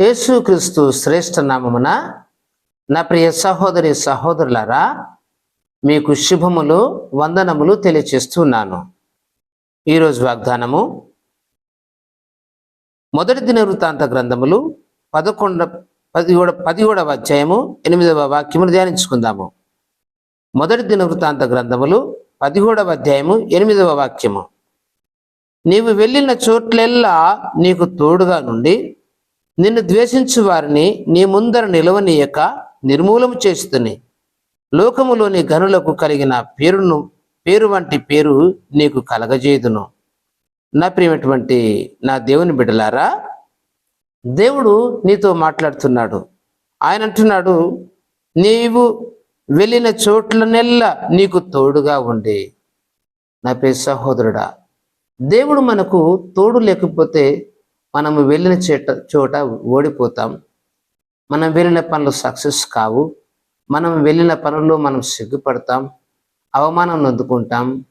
యేసుక్రీస్తు శ్రేష్ఠ నామమున నా ప్రియ సహోదరి సహోదరులారా మీకు శుభములు వందనములు తెలియచేస్తున్నాను. ఈరోజు వాగ్దానము మొదటి దిన వృత్తాంత గ్రంథములు పదకొండ పదిహేడ పదిహేడవ అధ్యాయము ఎనిమిదవ వాక్యమును ధ్యానించుకుందాము. మొదటి దిన వృత్తాంత గ్రంథములు పదిహేడవ అధ్యాయము ఎనిమిదవ వాక్యము. నీవు వెళ్ళిన చోట్లెల్లా నీకు తోడుగా నుండి నిన్ను ద్వేషించు వారిని నీ ముందర నిలవనీయక నిర్మూలము చేస్తుని. లోకములోని గనులకు కలిగిన పేరును పేరు వంటి పేరు నీకు కలగజేయుదును. నా ప్రియమైనటువంటి నా దేవుని బిడ్డలారా దేవుడు నీతో మాట్లాడుతున్నాడు. ఆయన అంటున్నాడు నీవు వెళ్ళిన చోట్లనెల్లా నీకు తోడుగా ఉండి. నా పేరు సహోదరుడా దేవుడు మనకు తోడు లేకపోతే మనము వెళ్ళిన చేట చోట ఓడిపోతాం. మనం వెళ్ళిన పనులు సక్సెస్ కావు. మనం వెళ్ళిన పనుల్లో మనం సిగ్గుపడతాం. అవమానం నొందుకుంటాం.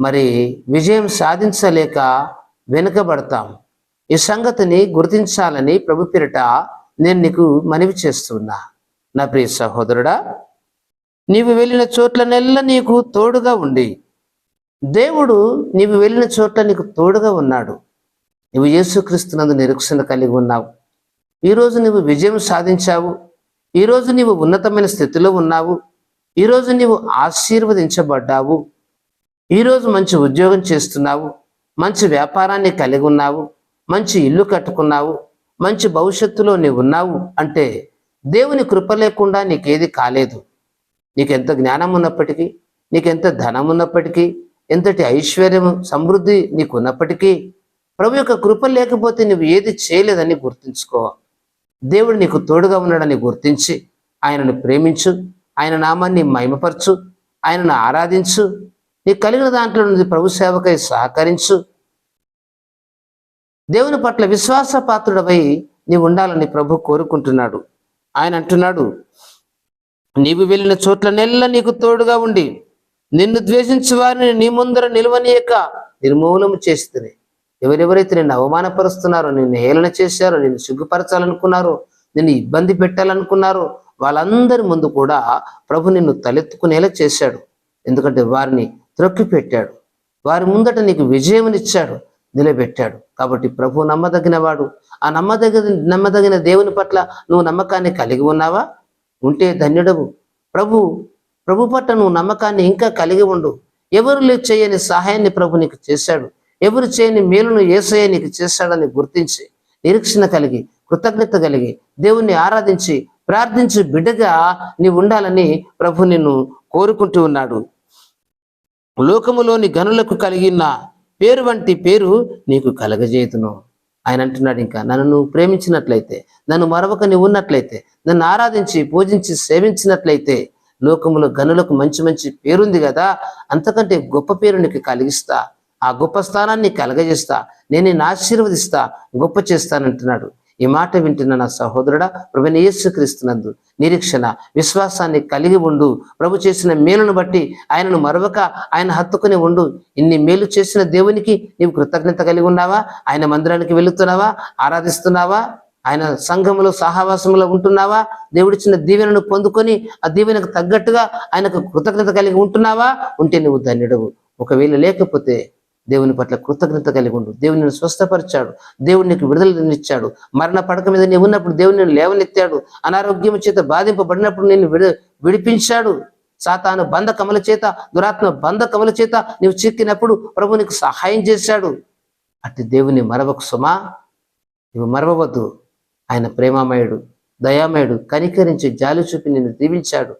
మరి విజయం సాధించలేక వెనుకబడతాం. ఈ సంగతిని గుర్తించాలని ప్రభు పేరిట నేను నీకు మనవి చేస్తున్నా. నా ప్రియ సహోదరుడా నీవు వెళ్ళిన చోట్లనెల్లా నీకు తోడుగా ఉండి. దేవుడు నీవు వెళ్ళిన చోట్ల నీకు తోడుగా ఉన్నాడు. నువ్వు యేసుక్రీస్తునందు నిరీక్షణ కలిగి ఉన్నావు. ఈరోజు నువ్వు విజయం సాధించావు. ఈరోజు నీవు ఉన్నతమైన స్థితిలో ఉన్నావు. ఈరోజు నీవు ఆశీర్వదించబడ్డావు. ఈరోజు మంచి ఉద్యోగం చేస్తున్నావు. మంచి వ్యాపారాన్ని కలిగి ఉన్నావు. మంచి ఇల్లు కట్టుకున్నావు. మంచి భవిష్యత్తులో నీవు ఉన్నావు అంటే దేవుని కృప లేకుండా నీకేది కాలేదు. నీకెంత జ్ఞానం ఉన్నప్పటికీ నీకెంత ధనం ఉన్నప్పటికీ ఎంతటి ఐశ్వర్యం సమృద్ధి నీకు ఉన్నప్పటికీ ప్రభు యొక్క కృప లేకపోతే నువ్వు ఏది చేయలేదని గుర్తుంచుకో. దేవుడు నీకు తోడుగా ఉన్నాడని గుర్తించి ఆయనను ప్రేమించు ఆయన నామాన్ని మహిమపరచు ఆయనను ఆరాధించు నీకు కలిగిన దాంట్లో నుండి ప్రభు సేవకై సహకరించు. దేవుని పట్ల విశ్వాస పాత్రుడపై నీవు ఉండాలని ప్రభు కోరుకుంటున్నాడు. ఆయన అంటున్నాడు నీవు వెళ్ళిన చోట్లనెల్లా నీకు తోడుగా ఉండి నిన్ను ద్వేషించు వారిని నీ ముందర నిలవనీయక నిర్మూలము చేస్తుంది ఎవరెవరైతే నిన్ను అవమానపరుస్తున్నారో నిన్ను హేళన చేశారో నిన్ను సిగ్గుపరచాలనుకున్నారో నిన్ను ఇబ్బంది పెట్టాలనుకున్నారో వాళ్ళందరి ముందు కూడా ప్రభు నిన్ను తలెత్తుకునేలా చేశాడు. ఎందుకంటే వారిని త్రొక్కి పెట్టాడు వారి ముందట నీకు విజయమునిచ్చాడు నిలబెట్టాడు. కాబట్టి ప్రభు నమ్మదగిన వాడు ఆ నమ్మదగిన నమ్మదగిన దేవుని పట్ల నువ్వు నమ్మకాన్ని కలిగి ఉన్నావా? ఉంటే ధన్యుడవు. ప్రభు ప్రభు పట్ల నువ్వు నమ్మకాన్ని ఇంకా కలిగి ఉండు. ఎవరు లే- చేయని సహాయాన్ని ప్రభు నీకు చేశాడు. ఎవరు చేయని మేలును ఏసయ్య నీకు చేశాడని గుర్తించి నిరీక్షణ కలిగి కృతజ్ఞత కలిగి దేవుణ్ణి ఆరాధించి ప్రార్థించి బిడ్డగా నీవు ఉండాలని ప్రభు నిన్ను కోరుకుంటూ ఉన్నాడు. లోకములోని గనులకు కలిగిన పేరు వంటి పేరు నీకు కలగజేతును ఆయన అంటున్నాడు ఇంకా నన్ను నువ్వు ప్రేమించినట్లయితే నన్ను మరొక నువ్వు ఉన్నట్లయితే నన్ను ఆరాధించి పూజించి సేవించినట్లయితే లోకములో గనులకు మంచి మంచి పేరుంది కదా అంతకంటే గొప్ప పేరు నీకు కలిగిస్తా. ఆ గొప్ప స్థానాన్ని కలగజేస్తా నేను నిన్ను ఆశీర్వదిస్తా గొప్ప చేస్తానంటున్నాడు. ఈ మాట వింటున్న నా సహోదరుడా ప్రభుని యేసుక్రీస్తునందు నిరీక్షణ విశ్వాసాన్ని కలిగి ఉండు. ప్రభు చేసిన మేలును బట్టి ఆయనను మరొక ఆయన హత్తుకుని ఉండు. ఇన్ని మేలు చేసిన దేవునికి నీవు కృతజ్ఞత కలిగి ఉన్నావా? ఆయన మందిరానికి వెళుతున్నావా? ఆరాధిస్తున్నావా? ఆయన సంఘములో సహవాసములో ఉంటున్నావా? దేవుడిచ్చిన దీవెనను పొందుకొని ఆ దీవెనకు తగ్గట్టుగా ఆయనకు కృతజ్ఞత కలిగి ఉంటున్నావా? ఉంటే నువ్వు ధన్యుడవు. ఒకవేళ లేకపోతే దేవుని పట్ల కృతజ్ఞత కలిగి ఉండు. దేవుని స్వస్థపరిచాడు. దేవుడు నీకు విడుదలనిచ్చాడు మరణ పడక మీద నీవు ఉన్నప్పుడు దేవుని నేను లేవనెత్తాడు. అనారోగ్యం చేత బాధింపబడినప్పుడు నేను విడి విడిపించాడు. సాతాను బంధ కమల చేత దురాత్మ బంధ కమల చేత నీవు చిక్కినప్పుడు ప్రభు నీకు సహాయం చేశాడు. అట్టి దేవుని మరవకు సుమా. నువ్వు మరవవద్దు. ఆయన ప్రేమామయుడు దయామయుడు కనికరించి జాలి చూపి నిన్ను దీవించాడు.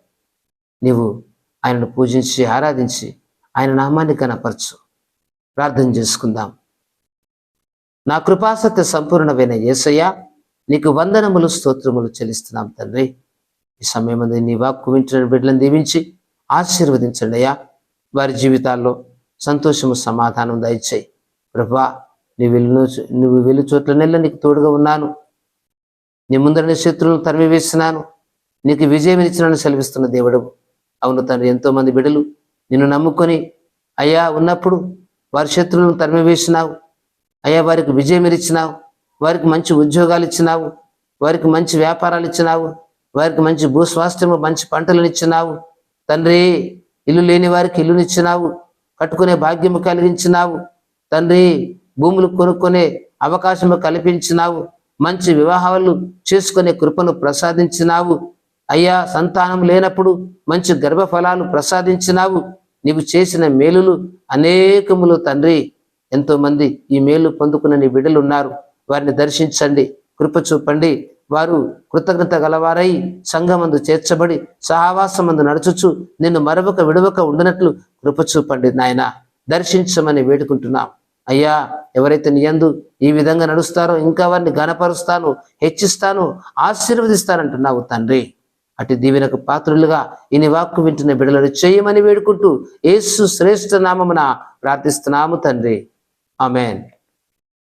నీవు ఆయనను పూజించి ఆరాధించి ఆయన నామాన్ని కనపరచు ప్రార్థన చేసుకుందాం. నా కృపాసత్య సంపూర్ణమైన యేసయ్య నీకు వందనములు స్తోత్రములు చెల్లిస్తున్నాం తండ్రి. ఈ సమయం అందు నీ వాక్కు వింటున్న బిడ్డలను దీవించి ఆశీర్వదించండి అయ్యా. వారి జీవితాల్లో సంతోషము సమాధానం దయచేయి. ప్రభా నీ వెళ్ళిన నువ్వు వెళ్ళి చోట్ల నెల నీకు తోడుగా ఉన్నాను. నీ ముందరని శత్రువులను తరిమి వేస్తున్నాను నీకు విజయం ఇచ్చినని సెలవిస్తున్న దేవుడు. అవును తండ్రి ఎంతోమంది బిడ్డలు నిన్ను నమ్ముకొని అయ్యా ఉన్నప్పుడు వారి శత్రువులను తరిమివేసినావు అయ్యా వారికి విజయం ఇచ్చినావు. వారికి మంచి ఉద్యోగాలు ఇచ్చినావు. వారికి మంచి వ్యాపారాలు ఇచ్చినావు. వారికి మంచి భూస్వాస్థ్యము మంచి పంటలను ఇచ్చినావు. తండ్రి ఇల్లు లేని వారికి ఇల్లునిచ్చినావు కట్టుకునే భాగ్యము కలిగించినావు. తండ్రి భూములు కొనుక్కునే అవకాశము కల్పించినావు. మంచి వివాహాలు చేసుకునే కృపను ప్రసాదించినావు. అయ్యా సంతానం లేనప్పుడు మంచి గర్భఫలాలు ప్రసాదించినావు. నీవు చేసిన మేలులు అనేకములు తండ్రి. ఎంతోమంది ఈ మేలు పొందుకున్న నీ బిడ్డలు ఉన్నారు వారిని దర్శించండి కృప చూపండి. వారు కృతజ్ఞత గలవారై సంఘమందు చేర్చబడి సహవాసమందు నడుచుచు నిన్ను మరొక విడవక ఉండినట్లు కృప చూపండి నాయన. దర్శించమని వేడుకుంటున్నాం. అయ్యా ఎవరైతే నీయందు ఈ విధంగా నడుస్తారో ఇంకా వారిని గణపరుస్తాను హెచ్చిస్తాను ఆశీర్వదిస్తానంటున్నావు తండ్రి. అటు దీవెనకు పాత్రులుగా ఈ వాక్కు వింటున్న బిడలను చేయమని వేడుకుంటూ ఏసు శ్రేష్ఠ నామమున ప్రార్థిస్తున్నాము తండ్రి. ఆమెన్.